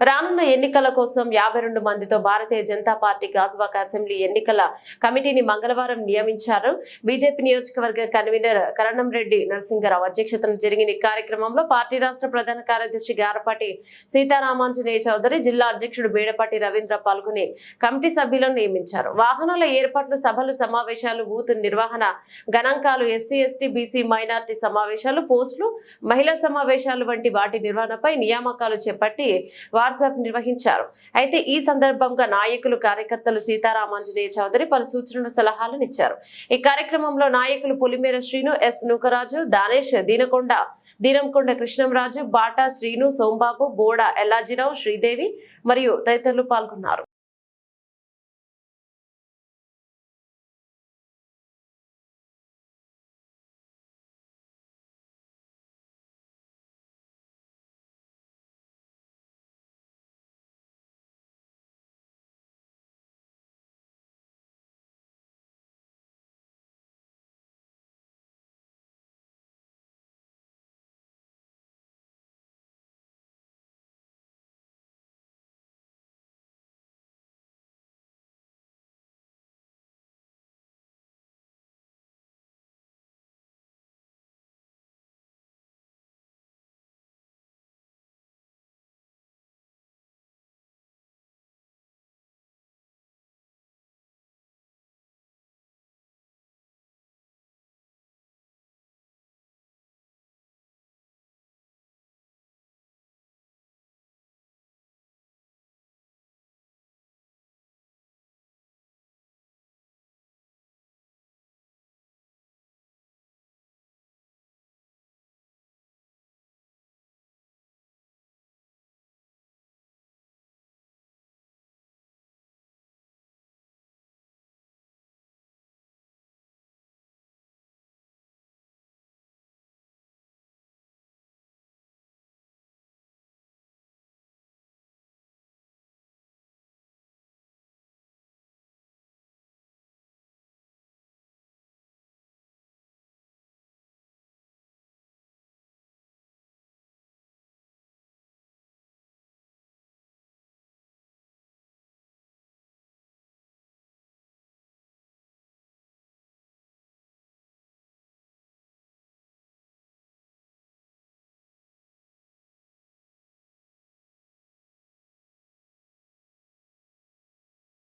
రానున్న ఎన్నికల కోసం యాభై రెండు మందితో భారతీయ జనతా పార్టీ గాజువాక అసెంబ్లీ ఎన్నికల కమిటీని మంగళవారం నియమించారు. బీజేపీ నియోజకవర్గ కన్వీనర్ కరణం రెడ్డి నరసింగరావు అధ్యక్షతన జరిగిన కార్యక్రమంలో పార్టీ రాష్ట్ర ప్రధాన కార్యదర్శి గారపాటి సీతారామాంజనేయ చౌదరి జిల్లా అధ్యక్షుడు బేడపాటి రవీంద్ర పాల్గొని కమిటీ సభ్యులను నియమించారు. వాహనాల ఏర్పాట్లు సభలు సమావేశాలు బూత్ నిర్వహణ గణాంకాలు ఎస్సీ ఎస్టీ బీసీ మైనార్టీ సమావేశాలు పోస్టులు మహిళా సమావేశాలు వంటి వాటి నిర్వహణపై నియామకాలు చేపట్టి వాట్సాప్ నిర్వహించారు. అయితే ఈ సందర్భంగా నాయకులు కార్యకర్తలు సీతారామాంజనేయ చౌదరి పలు సూచనలు సలహాలను ఇచ్చారు ఈ కార్యక్రమంలో నాయకులు పులిమేర శ్రీను ఎస్ నూకరాజు దానేష్ దీనకొండ దీనంకొండ కృష్ణంరాజు బాటా శ్రీను సోంబాబు బోడ ఎల్లాజీరావు శ్రీదేవి మరియు తదితరులు పాల్గొన్నారు.